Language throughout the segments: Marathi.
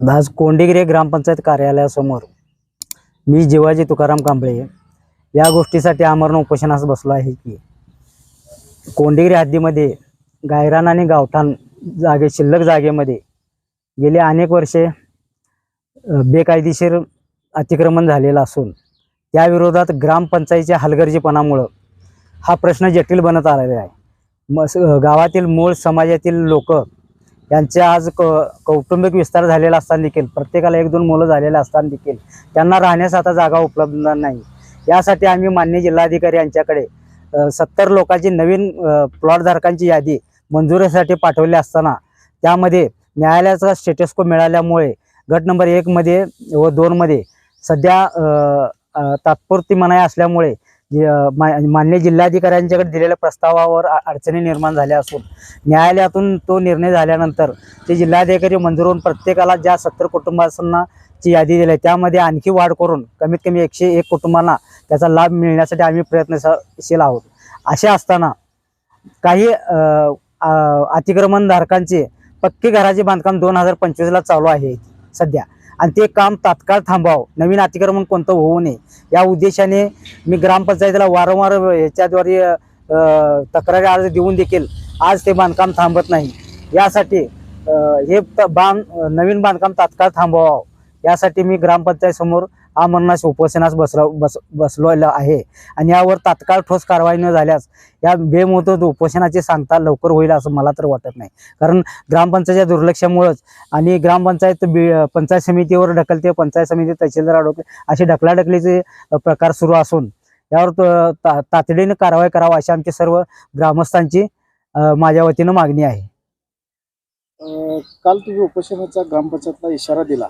आज कोंडेगिरी ग्रामपंचायत कार्यालयासमोर मी जिवाजी तुकाराम कांबळे या गोष्टीसाठी आमरण उपोषणास बसलो आहे की कोंडेगिरी हद्दीमध्ये गायरान आणि गावठाण जागे शिल्लक जागेमध्ये गेले अनेक वर्षे बेकायदेशीर अतिक्रमण झालेलं असून त्याविरोधात ग्रामपंचायतीच्या हलगर्जीपणामुळं हा प्रश्न जटिल बनत आलेला आहे. म गावातील मूळ समाजातील लोक यांचे आज क कौटुंबिक विस्तार झालेला असताना देखील प्रत्येकाला एक दोन मुलं झालेले असताना देखील त्यांना राहण्यास आता जागा उपलब्ध नाही. यासाठी आम्ही मान्य जिल्हाधिकारी यांच्याकडे सत्तर लोकांची नवीन प्लॉटधारकांची यादी मंजुरीसाठी पाठवली असताना त्यामध्ये न्यायालयाचा स्टेटस्को मिळाल्यामुळे गट नंबर एकमध्ये व दोनमध्ये सध्या तात्पुरती मनाई असल्यामुळे मान्य जिल्हाधिकाऱ्यांच्याकडे दिलेल्या प्रस्तावावर अडचणी निर्माण झाल्या असून न्यायालयातून तो निर्णय झाल्यानंतर ते जिल्हाधिकारी मंजूर होऊन प्रत्येकाला ज्या सत्तर कुटुंबांना ची यादी दिली आहे, त्यामध्ये आणखी वाढ करून कमीत कमी एकशे एक कुटुंबांना त्याचा लाभ मिळण्यासाठी आम्ही प्रयत्नशील आहोत. असे असताना काही अतिक्रमणधारकांचे पक्के घराचे बांधकाम दोन हजार पंचवीसला चालू आहे सध्या. आणि ते काम तात्काळ थांबावं नवीन अतिक्रमण कोणतं होऊ नये. या उद्देशाने मी ग्रामपंचायतीला वारंवार याच्याद्वारे तक्रारी अर्ज देऊन देखील आज ते बांधकाम थांबत नाही. यासाठी हे बांध नवीन बांधकाम तात्काळ थांबवावं. यासाठी मी ग्रामपंचायत आमरणास उपोषणास बसलो बस बसलेलो आहे. आणि यावर तात्काळ ठोस कारवाई न झाल्यास या बेमुदत उपोषणाची सांगता लवकर होईल असं मला तर वाटत नाही. कारण ग्रामपंचायतच्या दुर्लक्षामुळंच आणि ग्रामपंचायत बी पंचायत समितीवर ढकलते पंचायत समिती तहसीलदार अडवते असे ढकलाढकलीचे प्रकार सुरू असून यावर त- तातडीने कारवाई करावा अशी आमची सर्व ग्रामस्थांची माझ्या वतीनं मागणी आहे. काल तुम्ही उपोषणाचा ग्रामपंचायतला इशारा दिला.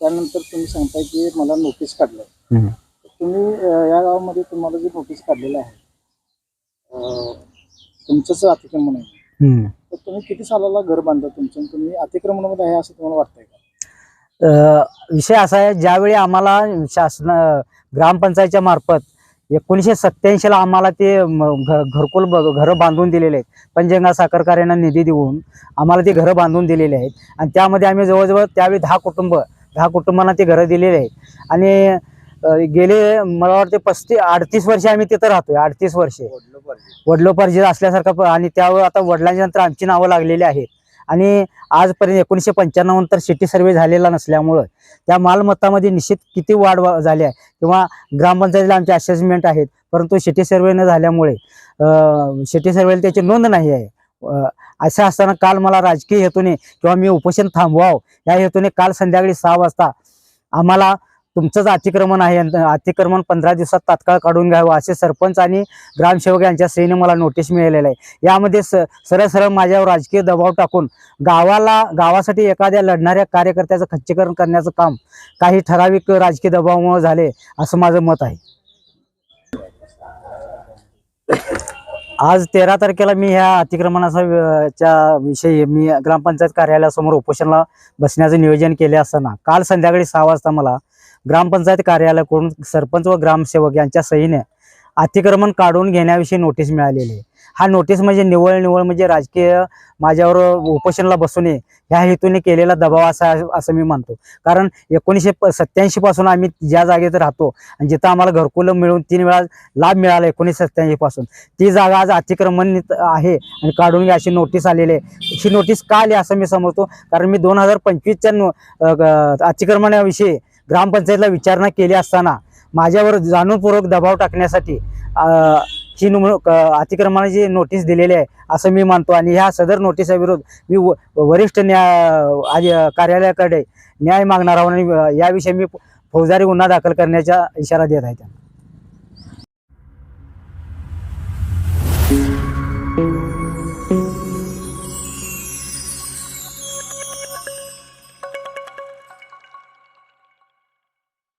त्यानंतर तुम्ही सांगताय की मला नोटीस काढलं. हम्म. तुम्ही अं, या गावामध्ये तुम्हाला जी नोटीस काढलेलं आहे अं, तुमचंच अतिक्रमण आहे. हम्म. तर तुम्ही किती सालाला घर बांधलं तुमचं? आणि तुम्ही अतिक्रमणामध्ये आहे असं तुम्हाला वाटतंय का? अ, विषय असा आहे ज्यावेळी आम्हाला शासन ग्रामपंचायतच्या मार्फत एकोणीसशे सत्याऐंशीला आम्हाला ते म, घ- घरकुल ब- घरं बांधून दिलेले आहेत. पंचगंगा साखर कारखान्याला निधी देऊन आम्हाला ते घरं बांधून दिलेले आहेत. आणि त्यामध्ये आम्ही जवळजवळ त्यावेळी दहा कुटुंब दहा कुटुंबांना ते घरं दिलेले आहेत. आणि गेले मला वाटते पस्तीस अडतीस वर्षे आम्ही तिथं राहतोय अडतीस वर्षे. वडिलोपार्जित असल्यासारखं प- आणि त्यावर आता वडिलांच्या नंतर आमची नावं लागलेली आहेत. आणि आजपर्यंत एकोणीसशे पंच्याण्णव नंतर सिटी सर्वे झालेला नसल्यामुळं त्या मालमत्तामध्ये निश्चित किती वाढ झाली आहे किंवा ग्रामपंचायतीला आमचे असेसमेंट आहेत परंतु सिटी सर्वे न झाल्यामुळे सिटी सर्वेला त्याची नोंद नाही आहे. असं असताना काल मला राजकीय हेतूने किंवा मी उपोषण थांबवावं या हेतूने काल संध्याकाळी सहा वाजता आम्हाला तुमचंच अतिक्रमण आहे अतिक्रमण पंधरा दिवसात तात्काळ काढून घ्यावं असे सरपंच आणि ग्रामसेवक यांच्या श्रेणी मला नोटीस मिळालेलं आहे. यामध्ये स सरळ सरळ माझ्यावर राजकीय दबाव टाकून गावाला गावासाठी एखाद्या लढणाऱ्या कार्यकर्त्याचं खच्चीकरण करण्याचं काम काही ठराविक राजकीय दबावामुळे झाले असं माझं मत आहे. आज तेरा तारखेला मी ह्या अतिक्रमणाचा विषयी मी ग्रामपंचायत कार्यालयासमोर उपोषणाला बसण्याचं नियोजन केले असताना काल संध्याकाळी सहा वाजता मला ग्रामपंचायत कार्यालयाकडून सरपंच व ग्रामसेवक यांच्या सहीने अतिक्रमण काढून घेण्याविषयी नोटीस मिळालेली आहे. हा नोटीस म्हणजे निवळ निवळ म्हणजे राजकीय माझ्यावर उपोषणाला बसू नये ह्या हेतूने केलेला दबाव असा असं मी मानतो. कारण एकोणीसशे सत्याऐंशी पासून आम्ही ज्या जागेत राहतो आणि जिथं आम्हाला घरकुलं मिळून तीन वेळा लाभ मिळाला एकोणीसशे सत्याऐंशी पासून ती जागा आज अतिक्रमण आहे आणि काढून घ्या अशी नोटीस आलेली आहे ही नोटीस का आली असं मी समजतो. कारण मी दोन हजार पंचवीसच्या नो अतिक्रमणाविषयी ग्रामपंचायतला विचारणा केली असताना माझ्यावर जाणूनपूर्वक दबाव टाकण्यासाठी ही निमणूक अतिक्रमणाची नोटीस दिलेली आहे असं मी मानतो. आणि ह्या सदर नोटीसाविरोध मी व- वरिष्ठ न्याय कार्यालयाकडे न्याय मागणार आहोत. आणि याविषयी मी फौजदारी गुन्हा दाखल करण्याचा इशारा देत आहे. त्यांना